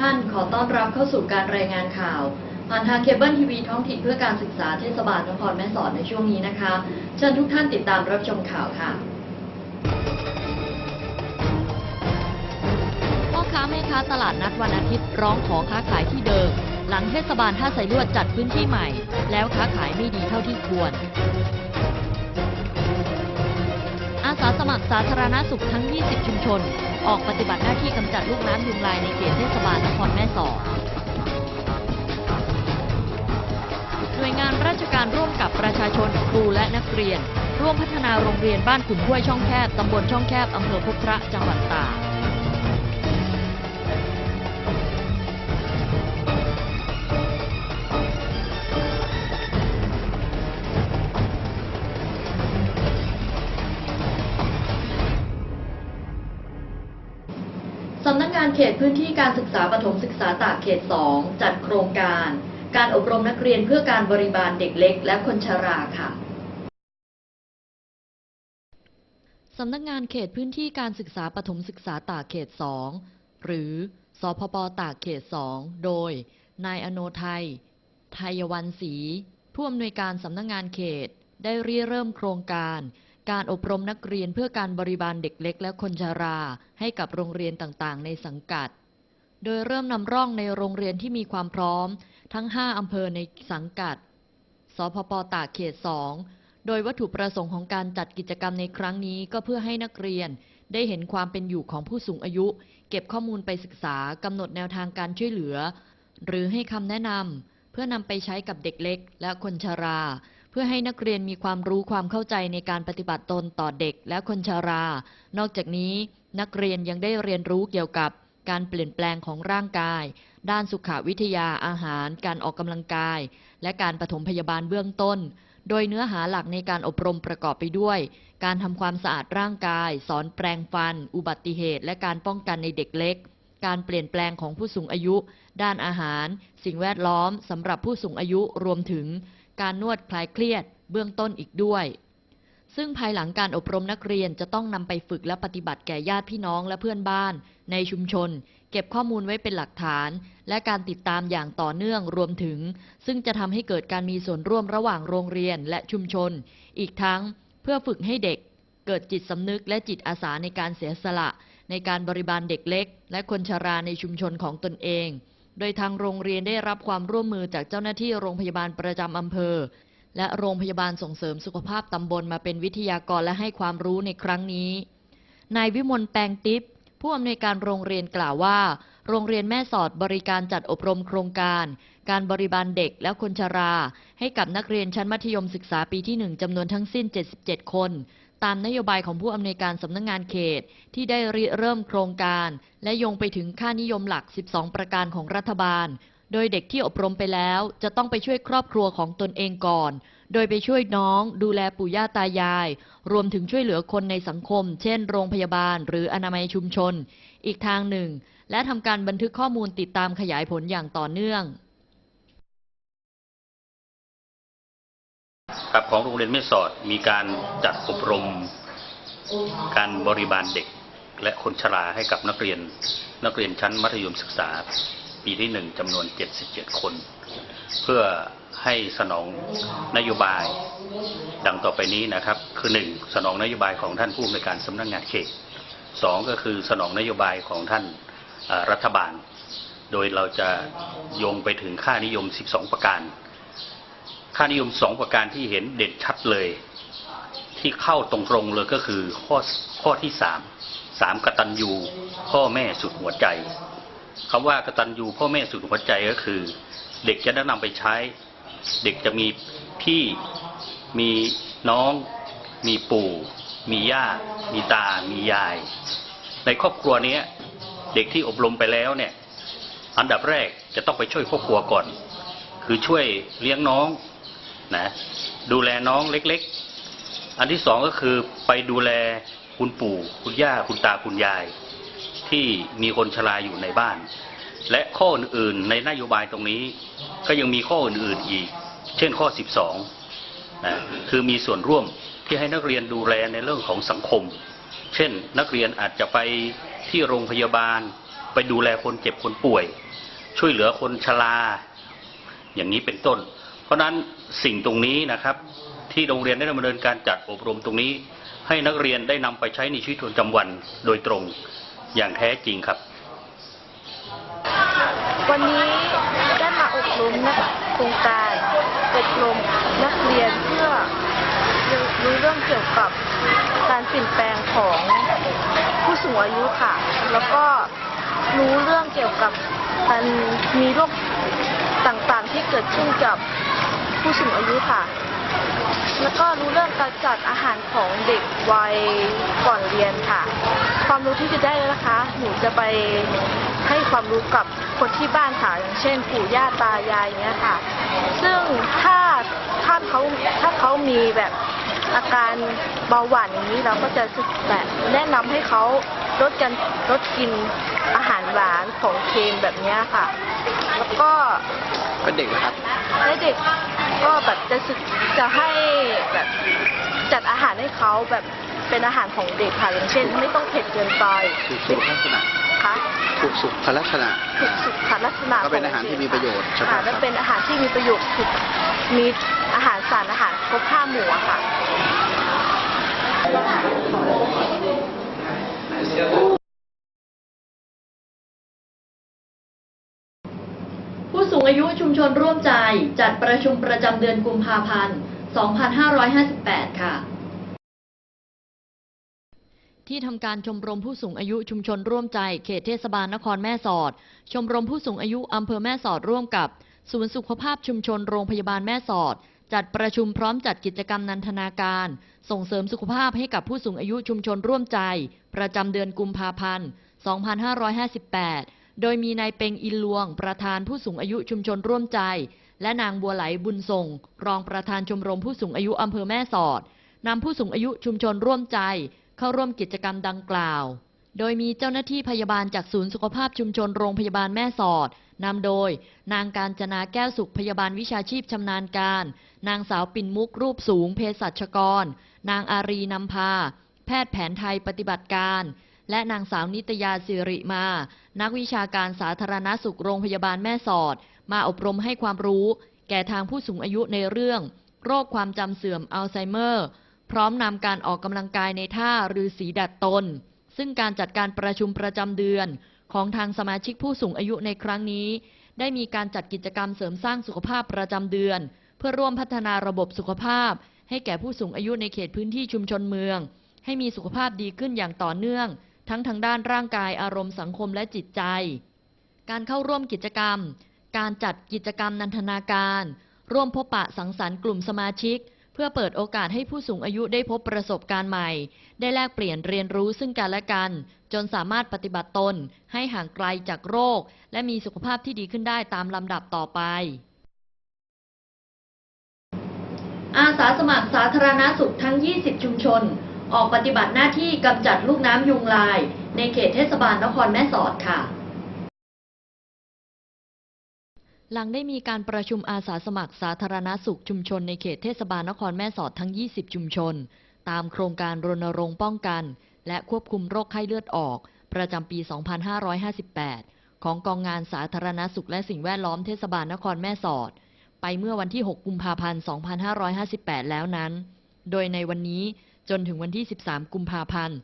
ท่าน ขอต้อนรับเข้าสู่การรายงานข่าวผ่านทางเคเบิลทีวีท้องถิ่นเพื่อการศึกษาเทศบาลนครแม่สอดในช่วงนี้นะคะ เชิญทุกท่านติดตามรับชมข่าวค่ะพ่อค้าแม่ค้าตลาดนัดวันอาทิตย์ร้องขอค้าขายที่เดิม หลังเทศบาลท่าไซลวดจัดพื้นที่ใหม่ แล้วค้าขายไม่ดีเท่าที่ควร อาสาสมัครสาธารณสุขทั้ง 20 ชุมชน ออกปฏิบัติหน้าที่กำจัดลูกน้ำยุงลายในเขตเทศบาลนครแม่สอดหน่วยงานราชการร่วมกับประชาชนครูและนักเรียน ร่วมพัฒนาโรงเรียนบ้านขุนห้วยช่องแคบตำบลช่องแคบอำเภอพบพระจังหวัดตาก ขตพื้นที่การศึกษาประถมศึกษาตากเขต 2 จัดโครงการ การอบรมนักเรียนเพื่อการบริบาลเด็กเล็ก และคนชราค่ะ สำนักงานเขตพื้นที่การศึกษาประถมศึกษาตากเขต 2 หรือสพปตากเขต 2 โดย นายอโนไทยไทยวันศรีผู้อำนวยการสำนักงานเขตได้ริเริ่มโครงการ การอบรมนักเรียนเพื่อการบริบาลเด็กเล็กและคนชรา ให้กับโรงเรียนต่างๆ ในสังกัด โดยเริ่มนำร่องในโรงเรียนที่มีความพร้อม ทั้ง 5 อำเภอในสังกัด สพปตากเขต 2 โดยวัตถุประสงค์ของการจัดกิจกรรมในครั้งนี้ก็เพื่อให้นักเรียน ได้เห็นความเป็นอยู่ของผู้สูงอายุ เก็บข้อมูลไปศึกษากำหนดแนวทางการช่วยเหลือ หรือให้คำแนะนำเพื่อนำไปใช้กับเด็กเล็ก และคนชรา เพื่อให้นักเรียนมีความรู้ความเข้าใจในการปฏิบัติตนต่อเด็กและคนชรา นอกจากนี้นักเรียนยังได้เรียนรู้เกี่ยวกับการเปลี่ยนแปลงของร่างกาย ด้านสุขวิทยาอาหาร การออกกำลังกาย และการปฐมพยาบาลเบื้องต้น โดยเนื้อหาหลักในการอบรมประกอบไปด้วย การทำความสะอาดร่างกาย สอนแปรงฟัน อุบัติเหตุ และการป้องกันในเด็กเล็ก การเปลี่ยนแปลงของผู้สูงอายุ ด้านอาหาร สิ่งแวดล้อมสำหรับผู้สูงอายุรวมถึง การนวดคลายเครียด เบื้องต้นอีกด้วย ซึ่งภายหลังการอบรมนักเรียนจะต้องนำไปฝึกและปฏิบัติแก่ญาติพี่น้องและเพื่อนบ้าน ในชุมชน เก็บข้อมูลไว้เป็นหลักฐาน และการติดตามอย่างต่อเนื่องรวมถึง ซึ่งจะทำให้เกิดการมีส่วนร่วมระหว่างโรงเรียนและชุมชน อีกทั้งเพื่อฝึกให้เด็ก เกิดจิตสำนึกและจิตอาสาในการเสียสละ ในการบริบาลเด็กเล็ก และคนชราในชุมชนของตนเอง โดยทางโรงเรียนได้รับความร่วมมือจากเจ้าหน้าที่โรงพยาบาลประจำอำเภอ และโรงพยาบาลส่งเสริมสุขภาพตำบลมาเป็นวิทยากรและให้ความรู้ในครั้งนี้ นายวิมลแปงติปผู้อำนวยการโรงเรียนกล่าวว่า โรงเรียนแม่สอดบริการจัดอบรมโครงการ การบริบาลเด็กและคนชรา ให้กับนักเรียนชั้นมัธยมศึกษาปีที่ 1จำนวนทั้งสิ้น 77 คน ตามนโยบายของผู้อำนวยการสำนักงงานเขต ที่ได้ริเริ่มโครงการ และยงไปถึงค่านิยมหลัก 12 ประการของรัฐบาล โดยเด็กที่อบรมไปแล้ว จะต้องไปช่วยครอบครัวของตนเองก่อน โดยไปช่วยน้อง ดูแลปู่ย่าตายาย รวมถึงช่วยเหลือคนในสังคม เช่น โรงพยาบาล หรืออนามัยชุมชน อีกทางหนึ่ง และทำการบันทึกข้อมูลติดตามขยายผลอย่างต่อเนื่อง ครับของโรงเรียนแม่สอดมีการจัดอบรม การบริบาลเด็ก และคนชราให้กับนักเรียน นักเรียนชั้นมัธยมศึกษา ปีที่หนึ่งจำนวน 77 คน เพื่อให้สนองนโยบาย ดังต่อไปนี้นะครับ คือหนึ่งสนองนโยบายของท่านผู้อำนวยการสำนักงานเขตสองก็คือสนองนโยบายของท่านรัฐบาล โดยเราจะโยงไปถึงค่านิยม 12 ประการ ค่านิยมสองประการที่เห็นเด่นชัดเลย ที่เข้าตรงๆเลยก็คือข้อข้อที่สามสามกตัญญูพ่อแม่สุดหัวใจคำว่ากตัญญูพ่อแม่สุดหัวใจก็คือ เด็กจะได้นำไปใช้ เด็กจะมีพี่มีน้อง มีปู่ มีย่า มีตา มียาย ในครอบครัวเนี้ยเด็กที่อบรมไปแล้วเนี่ย อันดับแรกจะต้องไปช่วยครอบครัวก่อน คือช่วยเลี้ยงน้อง นะดูแลน้องเล็ก ๆ อันที่สองก็คือไปดูแลคุณปู่ คุณย่าคุณตาคุณยาย ที่มีคนชราอยู่ในบ้าน และข้ออื่นๆในนโยบายตรงนี้ ก็ยังมีข้ออื่นๆอีก เช่นข้อ 12นะคือมีส่วนร่วมที่ให้นักเรียนดูแลในเรื่องของสังคม เช่น นักเรียนอาจจะไปที่โรงพยาบาล ไปดูแลคนเจ็บคนป่วย ช่วยเหลือคนชราอย่างนี้เป็นต้น เพราะฉะนั้น สิ่งตรงนี้นะครับ ที่โรงเรียนได้ดำเนินการจัดอบรมตรงนี้ ให้นักเรียนได้นำไปใช้ในชีวิตประจำวันโดยตรงอย่างแท้จริงครับ วันนี้ได้มาอบรมนักโครงการอบรมนักเรียนเพื่อรู้เรื่องเกี่ยวกับการเปลี่ยนแปลงของผู้สูงอายุค่ะ แล้วก็รู้เรื่องเกี่ยวกับการมีโรคต่างๆที่เกิดขึ้นกับ ผู้สูงอายุค่ะ แล้วก็รู้เรื่องการจัดอาหารของเด็กวัยก่อนเรียนค่ะ ความรู้ที่จะได้นะคะ หนูจะไปให้ความรู้กับคนที่บ้านค่ะอย่างเช่นปู่ย่าตายายอย่างเงี้ยค่ะ ซึ่งถ้าถ้าเขาถ้าเขามีแบบอาการเบาหวานอย่างนี้เราก็จะแบบแนะนำให้เขาลดกันลดกินอาหารหวานของเค็มแบบเนี้ยค่ะ แล้วก็ เป็นเด็กนะครับ และเด็กก็แบบจะสึกจะให้แบบจัดอาหารให้เขาแบบเป็นอาหารของเด็กค่ะอย่างเช่น ไม่ต้องเผ็ดเกินไปถูกสุขลักษณะค่ะถูกสุขลักษณะถูกสุขลักษณะก็เป็นอาหารที่มีประโยชน์ใช่ไหมค่ะครับและเป็นอาหารที่มีประโยชน์ถูกมีอาหารสารอาหารครบห้าหมู่อะค่ะ อายุชุมชนร่วมใจ จัดประชุมประจำเดือนกุมภาพันธ์ 2558 ค่ะ ที่ทำการชมรมผู้สูงอายุชุมชนร่วมใจ เขตเทศบาลนครแม่สอด ชมรมผู้สูงอายุอำเภอแม่สอดร่วมกับ ศูนย์สุขภาพชุมชนโรงพยาบาลแม่สอด จัดประชุมพร้อมจัดกิจกรรมนันทนาการ ส่งเสริมสุขภาพให้กับผู้สูงอายุชุมชนร่วมใจ ประจำเดือนกุมภาพันธ์ 2558 โดยมีนายเปงอินลวง ประธานผู้สูงอายุชุมชนร่วมใจ และนางบัวไหลบุญส่งรองประธานชมรมผู้สูงอายุอำเภอแม่สอดนำผู้สูงอายุชุมชนร่วมใจ เข้าร่วมกิจกรรมดังกล่าว โดยมีเจ้าหน้าที่พยาบาลจากศูนย์สุขภาพชุมชนโรงพยาบาลแม่สอดนำโดย นางการจนาแก้วสุขพยาบาลวิชาชีพชำนาญการ นางสาวปิ่นมุกรูปสูงเภสัชกร นางอารีนำพา แพทย์แผนไทยปฏิบัติการ และนางสาวนิตยาสิริมา นักวิชาการสาธารณสุขโรงพยาบาลแม่สอด มาอบรมให้ความรู้ แก่ทางผู้สูงอายุในเรื่อง โรคความจำเสื่อมอัลไซเมอร์ พร้อมนำการออกกำลังกายในท่ารือสีดัดตน ซึ่งการจัดการประชุมประจำเดือน ของทางสมาชิกผู้สูงอายุในครั้งนี้ ได้มีการจัดกิจกรรมเสริมสร้างสุขภาพประจำเดือน เพื่อร่วมพัฒนาระบบสุขภาพ ให้แก่ผู้สูงอายุในเขตพื้นที่ชุมชนเมือง ให้มีสุขภาพดีขึ้นอย่างต่อเนื่อง ทั้งทางด้านร่างกายอารมณ์สังคมและจิตใจ การเข้าร่วมกิจกรรม การจัดกิจกรรมนันทนาการ ร่วมพบปะสังสรรค์กลุ่มสมาชิก เพื่อเปิดโอกาสให้ผู้สูงอายุได้พบประสบการณ์ใหม่ ได้แลกเปลี่ยนเรียนรู้ซึ่งกันและกัน จนสามารถปฏิบัติตน ให้ห่างไกลจากโรค และมีสุขภาพที่ดีขึ้นได้ตามลำดับต่อไปอาสาสมัครสาธารณสุขทั้ง 20 ชุมชน ออกปฏิบัติหน้าที่กำจัดลูกน้ำยุงลาย ในเขตเทศบาลนครแม่สอดค่ะ หลังได้มีการประชุมอาสาสมัครสาธารณสุขชุมชนในเขตเทศบาลนครแม่สอดทั้ง 20 ชุมชน ตามโครงการรณรงค์ป้องกัน และควบคุมโรคไข้เลือดออก ประจำปี 2558 ของกองงานสาธารณสุขและสิ่งแวดล้อมเทศบาลนครแม่สอด ไปเมื่อวันที่ 6 กุมภาพันธ์ 2558 แล้วนั้น โดยในวันนี้ จนถึงวันที่ 13 กุมภาพันธ์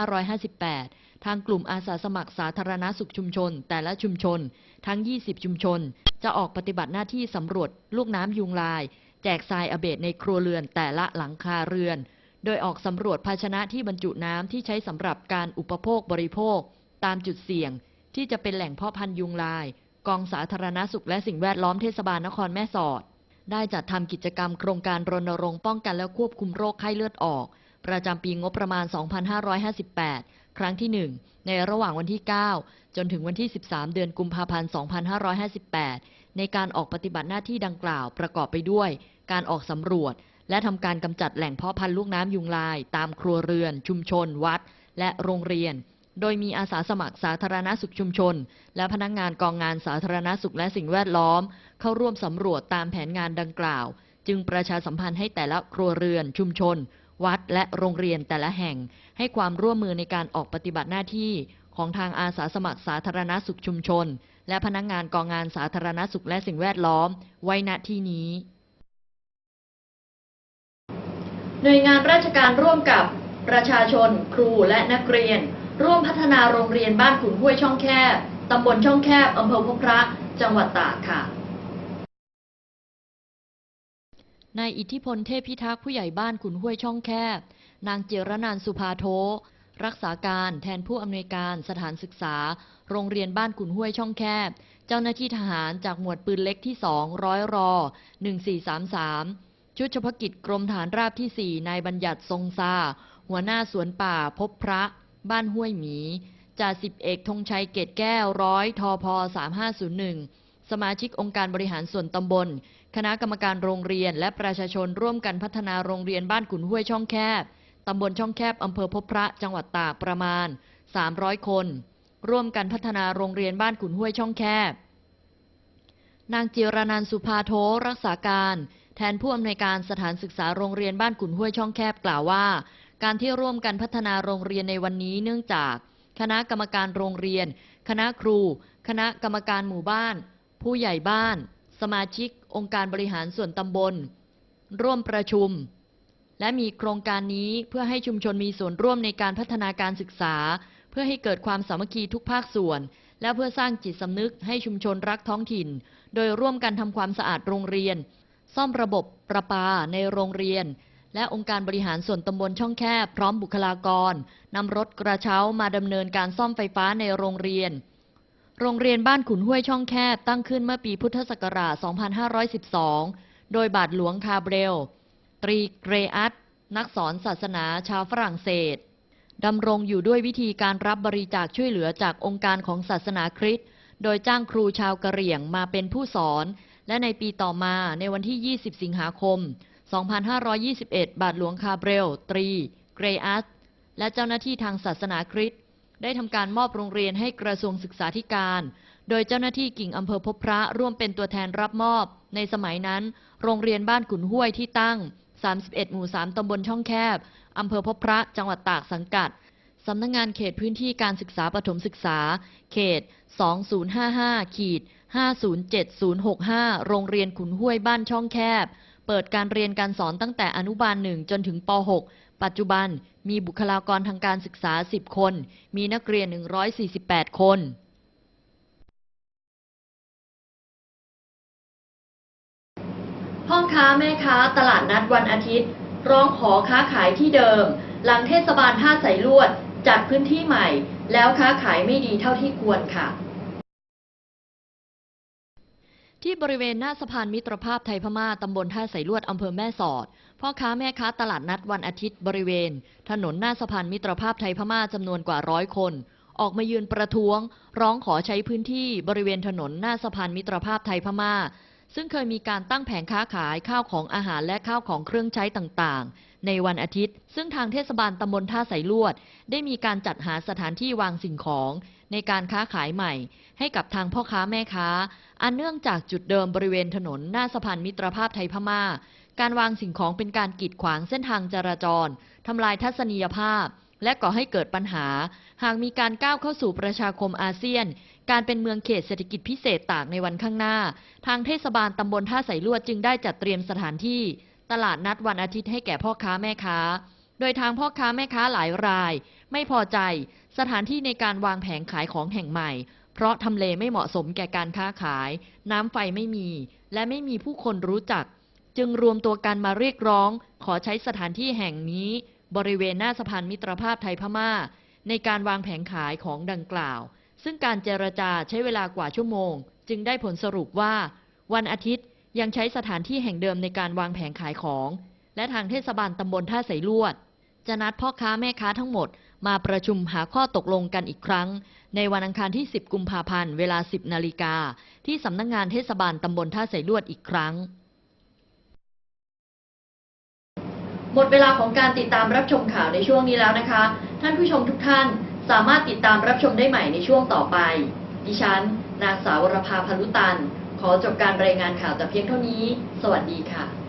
2558 ทางกลุ่มอาสาสมัครสาธารณสุขชุมชน แต่ละชุมชน ทั้ง 20 ชุมชน จะออกปฏิบัติหน้าที่สำรวจลูกน้ำยุงลาย แจกทรายอเบดในครัวเรือนแต่ละหลังคาเรือน โดยออกสำรวจภาชนะที่บรรจุน้ำที่ใช้สำหรับการอุปโภคบริโภค ตามจุดเสี่ยง ที่จะเป็นแหล่งเพาะพันธุ์ยุงลาย กองสาธารณสุขและสิ่งแวดล้อมเทศบาลนครแม่สอด ได้จัดทำกิจกรรมโครงการรณรงค์ป้องกันและควบคุมโรคไข้เลือดออก ประจำปีงบประมาณ 2558 ครั้งที่ 1 ในระหว่างวันที่ 9 จนถึงวันที่ 13 เดือนกุมภาพันธ์ 2558 ในการออกปฏิบัติหน้าที่ดังกล่าวประกอบไปด้วย การออกสำรวจ และทำการกำจัดแหล่งเพาะพันธุ์ลูกน้ำยุงลาย ตามครัวเรือน ชุมชน วัด และโรงเรียน โดยมีอาสาสมัครสาธารณสุขชุมชน และพนักงานกองงานสาธารณสุขและสิ่งแวดล้อม เข้าร่วมสำรวจตามแผนงานดังกล่าว จึงประชาสัมพันธ์ให้แต่ละครัวเรือน ชุมชน วัด และโรงเรียนแต่ละแห่ง ให้ความร่วมมือในการออกปฏิบัติหน้าที่ ของทางอาสาสมัครสาธารณสุขชุมชน และพนักงานกองงานสาธารณสุขและสิ่งแวดล้อม ไว้ณที่นี้หน่วยงานราชการร่วมกับประชาชน ครูและนักเรียน ร่วมพัฒนาโรงเรียนบ้านขุนห้วยช่องแคบ ตำบลช่องแคบ อำเภอพบพระ จังหวัดตากค่ะนายอิทธิพลเทพพิทักษ์ผู้ใหญ่บ้านขุนห้วยช่องแคบ นางเจรนานสุภาโท รักษาการแทนผู้อำนวยการสถานศึกษา โรงเรียนบ้านขุนห้วยช่องแคบ เจ้าหน้าที่ทหารจากหมวดปืนเล็กที่2ร้อยรอ1433ชุดเฉพาะกิจกรมฐานราบที่4นายบัญญัติทรงซาหัวหน้าสวนป่าพบพระ บ้านห้วยหมี จ่าสิบเอกธงชัยเกตแก้วร้อยทอพ3501 สมาชิกองค์การบริหารส่วนตำบล คณะกรรมการโรงเรียน และประชาชนร่วมกันพัฒนาโรงเรียนบ้านขุนห้วยช่องแคบ ตำบลช่องแคบอำเภอพบพระจังหวัดตากประมาณ 300 คน ร่วมกันพัฒนาโรงเรียนบ้านขุนห้วยช่องแคบ นางจิรนันสุภาโทรักษาการแทนผู้อำนวยการสถานศึกษาโรงเรียนบ้านขุนห้วยช่องแคบกล่าวว่า การที่ร่วมกันพัฒนาโรงเรียนในวันนี้เนื่องจาก คณะกรรมการโรงเรียน คณะครู คณะกรรมการหมู่บ้าน ผู้ใหญ่บ้าน สมาชิก องค์การบริหารส่วนตำบล ร่วมประชุม และมีโครงการนี้เพื่อให้ชุมชนมีส่วนร่วมในการพัฒนาการศึกษา เพื่อให้เกิดความสามัคคีทุกภาคส่วน และเพื่อสร้างจิตสำนึกให้ชุมชนรักท้องถิ่น โดยร่วมกันทำความสะอาดโรงเรียน ซ่อมระบบประปาในโรงเรียน และองค์การบริหารส่วนตำบลช่องแคบพร้อมบุคลากรนำรถกระเช้ามาดำเนินการซ่อมไฟฟ้าในโรงเรียน โรงเรียนบ้านขุนห้วยช่องแคบตั้งขึ้นเมื่อปีพุทธศักราช 2512 โดยบาทหลวงคาเบรล ตรีเกรอัตนักสอนศาสนาชาวฝรั่งเศสดำรงอยู่ด้วยวิธีการรับบริจาคช่วยเหลือจากองค์การของศาสนาคริสต์โดยจ้างครูชาวกะเหรี่ยงมาเป็นผู้สอน และในปีต่อมาในวันที่ 20 สิงหาคม 2521 บาทหลวงคาเบรล ตรี เกรอัตและเจ้าหน้าที่ทางศาสนาคริสต์ได้ทำการมอบโรงเรียนให้กระทรวงศึกษาธิการ โดยเจ้าหน้าที่กิ่งอำเภอพบพระร่วมเป็นตัวแทนรับมอบ ในสมัยนั้น โรงเรียนบ้านขุนห้วยที่ตั้ง 31 หมู่ 3 ตำบลช่องแคบ อำเภอพบพระ จังหวัดตากสังกัด สำนักงงานเขตพื้นที่การศึกษาประถมศึกษา เขต 2055ขีด507065 โรงเรียนขุนห้วยบ้านช่องแคบ เปิดการเรียนการสอนตั้งแต่อนุบาลหนึ่งจนถึงป .6 ปัจจุบันมีบุคลากรทางการศึกษา 10 คน มีนักเรียน 148 คนพ่อค้าแม่ค้าตลาดนัดวันอาทิตย์ ร้องขอค้าขายที่เดิม หลังเทศบาลท่าใสลวดจัดพื้นที่ใหม่ แล้วค้าขายไม่ดีเท่าที่ควรค่ะ ที่บริเวณหน้าสะพานมิตรภาพไทยพม่าตำบลท่าใสลวดอำเภอแม่สอด พ่อค้าแม่ค้าตลาดนัดวันอาทิตย์บริเวณ ถนนหน้าสะพานมิตรภาพไทยพม่าจำนวนกว่าร้อยคน ออกมายืนประท้วง ร้องขอใช้พื้นที่บริเวณถนนหน้าสะพานมิตรภาพไทยพม่า ซึ่งเคยมีการตั้งแผงค้าขายข้าวของอาหารและข้าวของเครื่องใช้ต่างๆ ในวันอาทิตย์ ซึ่งทางเทศบาลตำบลท่าใสลวด ได้มีการจัดหาสถานที่วางสิ่งของ ในการค้าขายใหม่ ให้กับทางพ่อค้าแม่ค้า อันเนื่องจากจุดเดิมบริเวณถนนหน้าสะพานมิตรภาพไทยพม่า การวางสิ่งของเป็นการกีดขวางเส้นทางจราจรทำลายทัศนียภาพ และก่อให้เกิดปัญหา หากมีการก้าวเข้าสู่ประชาคมอาเซียน การเป็นเมืองเขตเศรษฐกิจพิเศษตากในวันข้างหน้า ทางเทศบาลตำบลท่าใสลวดจึงได้จัดเตรียมสถานที่ ตลาดนัดวันอาทิตย์ให้แก่พ่อค้าแม่ค้า โดยทางพ่อค้าแม่ค้าหลายราย ไม่พอใจสถานที่ในการวางแผงขายของแห่งใหม่ เพราะทำเลไม่เหมาะสมแก่การค้าขาย น้ำไฟไม่มี และไม่มีผู้คนรู้จัก จึงรวมตัวกันมาเรียกร้อง ขอใช้สถานที่แห่งนี้ บริเวณหน้าสะพานมิตรภาพไทยพม่า ในการวางแผงขายของดังกล่าว ซึ่งการเจรจาใช้เวลากว่าชั่วโมง จึงได้ผลสรุปว่า วันอาทิตย์ยังใช้สถานที่แห่งเดิมในการวางแผงขายของ และทางเทศบาลตำบลท่าใสลวด จะนัดพ่อค้าแม่ค้าทั้งหมด มาประชุมหาข้อตกลงกันอีกครั้ง ในวันอังคารที่ 10 กุมภาพันธ์ เวลา 10 นาฬิกา ที่สำนักงงานเทศบาลตำบลท่าใสลวดอีกครั้ง หมดเวลาของการติดตามรับชมข่าวในช่วงนี้แล้วนะคะ ท่านผู้ชมทุกท่านสามารถติดตามรับชมได้ใหม่ในช่วงต่อไป ดิฉัน นางสาวรภาพลุตัน ขอจบการรายงานข่าวแต่เพียงเท่านี้ สวัสดีค่ะ